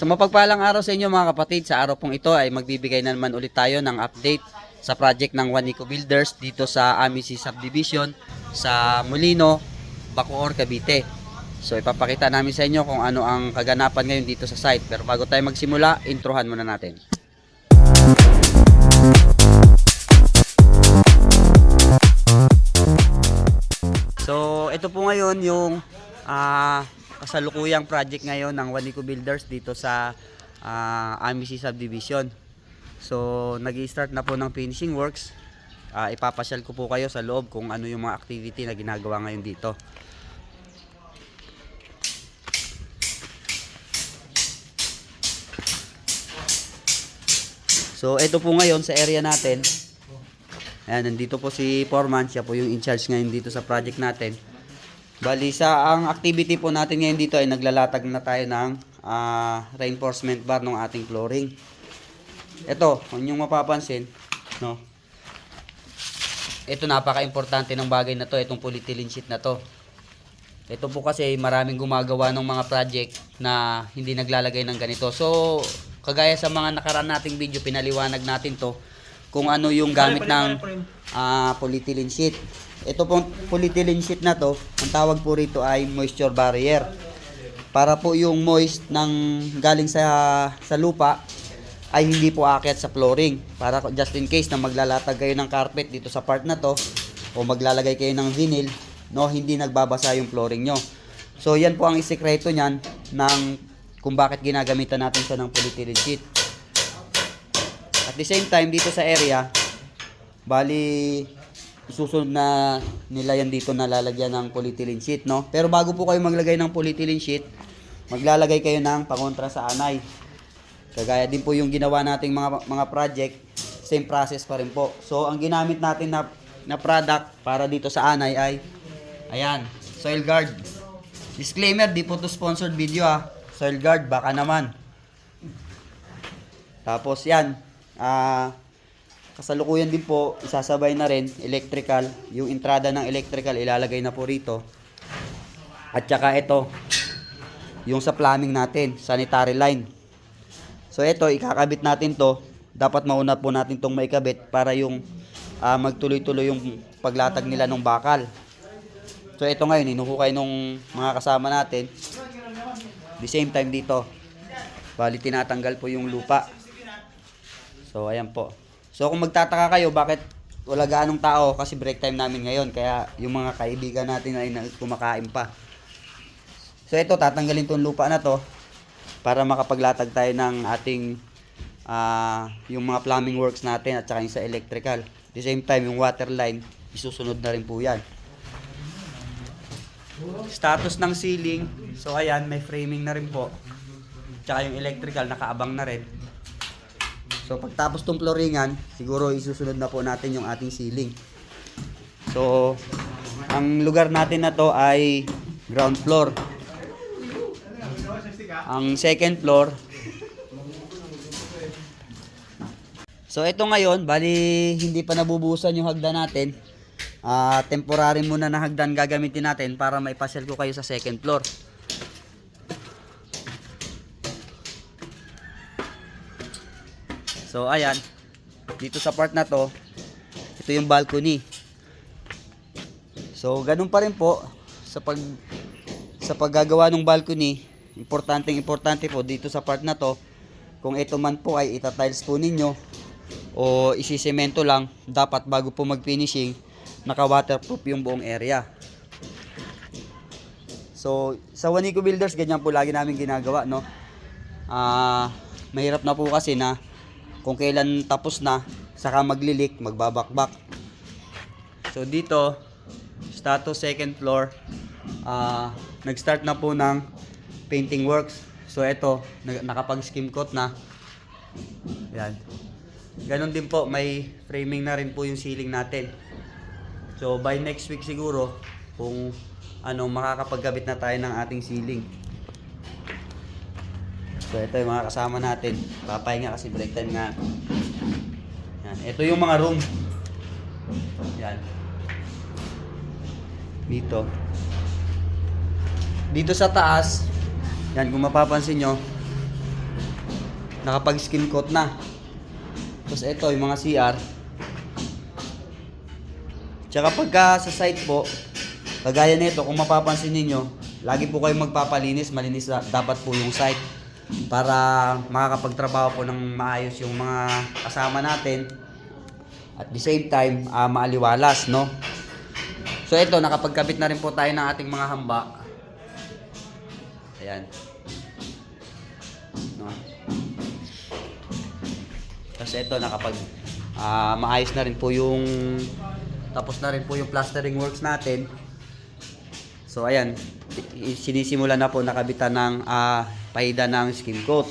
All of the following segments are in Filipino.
Sa mapagpalang araw sa inyo mga kapatid, sa araw pong ito ay magbibigay na naman ulit tayo ng update sa project ng Juanico Builders dito sa Amici Subdivision sa Molino, Bacoor, Cavite. So ipapakita namin sa inyo kung ano ang kaganapan ngayon dito sa site. Pero bago tayo magsimula, introhan muna natin. So, ito po ngayon yung ah, kasalukuyang project ngayon ng Wanico Builders dito sa uh, Amici Subdivision. So, nag start na po ng finishing works. Ah, ipapasyal ko po kayo sa loob kung ano yung mga activity na ginagawa ngayon dito. So, ito po ngayon sa area natin. Ayan, nandito po si Foreman. Siya po yung in charge ngayon dito sa project natin. Bali, sa ang activity po natin ngayon dito ay naglalatag na tayo ng ah, reinforcement bar ng ating flooring. Ito, kung yung mapapansin, no? Ito napaka-importante ng bagay na to, itong polyethylene sheet na to. Ito po kasi maraming gumagawa ng mga project na hindi naglalagay ng ganito. So, kagaya sa mga nakaraan nating video, pinaliwanag natin to kung ano yung gamit ng ah, polyethylene sheet. Ito pong polyethylene sheet na to, ang tawag po rito ay moisture barrier. Para po yung moist ng galing sa sa lupa ay hindi po aakyat sa flooring. Para just in case na maglalatag kayo ng carpet dito sa part na to o maglalagay kayo ng vinyl, no, hindi nagbabasa yung flooring nyo. So yan po ang isekreto niyan ng kung bakit ginagamitan natin siya ng polyethylene sheet. At the same time dito sa area, bali susunod na nila yan dito na lalagyan ng polyethylene sheet, no? Pero bago po kayo maglagay ng polyethylene sheet, maglalagay kayo ng pangontra sa anay. Kagaya din po yung ginawa nating mga mga project, same process pa rin po. So ang ginamit natin na na product para dito sa anay ay ayan, Soil Guard. Disclaimer, di po to sponsored video ah. Soil Guard, baka naman. Tapos yan, ah kasalukuyan din po, isasabay na rin electrical, yung entrada ng electrical ilalagay na po rito. At saka ito, yung sa plumbing natin, sanitary line. So ito, ikakabit natin to. Dapat mauna po natin tong maikabit para yung ah, magtuloy-tuloy yung paglatag nila ng bakal. So ito ngayon, hinuhukay nung mga kasama natin. The same time dito. Bali tinatanggal po yung lupa. So ayan po. So kung magtataka kayo bakit wala gaanong tao kasi break time namin ngayon kaya yung mga kaibigan natin ay kumakain pa. So ito tatanggalin tong lupa na to para makapaglatag tayo ng ating ah, yung mga plumbing works natin at saka yung sa electrical. At the same time yung water line isusunod na rin po yan. Status ng ceiling. So ayan, may framing na rin po. Tsaka yung electrical nakaabang na rin. So pagtapos tong flooringan, siguro isusunod na po natin yung ating ceiling. So ang lugar natin na to ay ground floor. Ang second floor So ito ngayon, bali hindi pa nabubusan yung hagdan natin. Ah, temporary muna na hagdan gagamitin natin para maipasyal ko kayo sa second floor. So ayan, dito sa part na to, ito yung balcony. So ganun pa rin po sa pag sa paggagawa ng balcony, importanteng importante po dito sa part na to, kung ito man po ay itatiles po ninyo o isisemento lang, dapat bago po mag-finishing, naka-waterproof yung buong area. So, sa Wanico Builders, ganyan po lagi namin ginagawa, no? Ah, mahirap na po kasi na kung kailan tapos na, saka maglilik, magbabakbak. So, dito, status second floor, ah, nag-start na po ng painting works. So, ito, nag- nakapag-skim coat na. Yan. Ganon din po, may framing na rin po yung ceiling natin. So by next week siguro, kung ano, makakapagkabit na tayo ng ating ceiling. So ito yung mga kasama natin. Papahinga kasi break time nga. Yan. Ito yung mga room. Yan. Dito. Dito sa taas, yan kung mapapansin nyo, nakapag skin coat na. Tapos ito, yung mga CR. Tsaka pagka sa site po, kagaya nito, kung mapapansin ninyo, lagi po kayong magpapalinis, malinis dapat po yung site para makakapagtrabaho po ng maayos yung mga kasama natin. At the same time ah, maaliwalas no? So ito nakapagkabit na rin po tayo ng ating mga hamba. Ayan. No? Tapos ito nakapag ah, maayos na rin po yung tapos na rin po yung plastering works natin So ayan, sinisimula na po nakabitan ng ah, paida ng skin coat.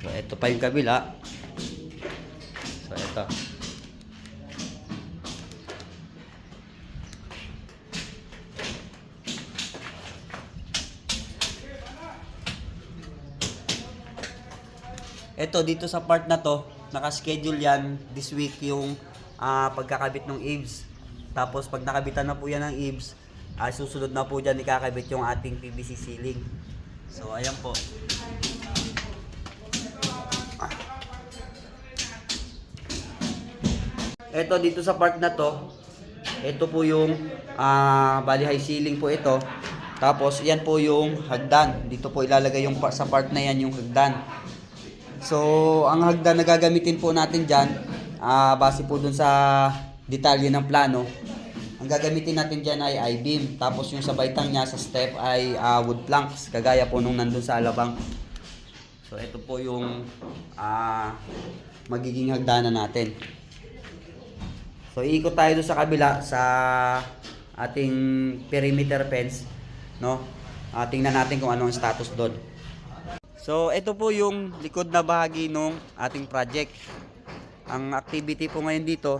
So ito pa yung kabila. So ito. Ito dito sa part na to, naka-schedule yan this week yung ah, pagkakabit ng eaves. Tapos pag nakabitan na po yan ng eaves, ah, susunod na po dyan ikakabit yung ating PVC ceiling. So ayan po. Ito dito sa part na to, ito po yung ah, bali high ceiling po ito. Tapos yan po yung hagdan. Dito po ilalagay yung sa part na yan yung hagdan. So, ang hagdan na gagamitin po natin dyan, ah, base po dun sa detalye ng plano, ang gagamitin natin dyan ay I-beam. Tapos yung sa baitang niya sa step ay ah, wood planks, kagaya po nung nandun sa alabang. So, ito po yung ah, magiging hagdanan natin. So, iikot tayo doon sa kabila sa ating perimeter fence, no? Ah, tingnan natin kung ano ang status doon. So, ito po yung likod na bahagi ng ating project. Ang activity po ngayon dito,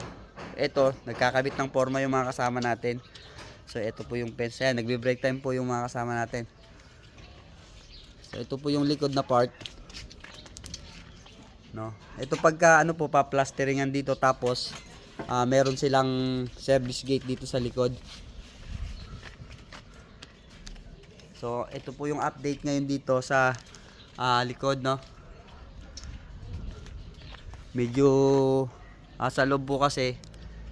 ito, nagkakabit ng forma yung mga kasama natin. So, ito po yung fence. Ayan, nagbe-break time po yung mga kasama natin. So, ito po yung likod na part. No? Ito pagka ano po pa plasteringan dito tapos ah, meron silang service gate dito sa likod. So, ito po yung update ngayon dito sa ah, likod, no? Medyo ah, sa loob po kasi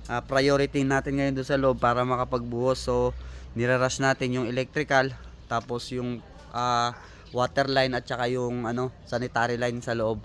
ah, priority natin ngayon doon sa loob para makapagbuhos. So, nirarush natin yung electrical tapos yung ah, water line at saka yung ano sanitary line sa loob.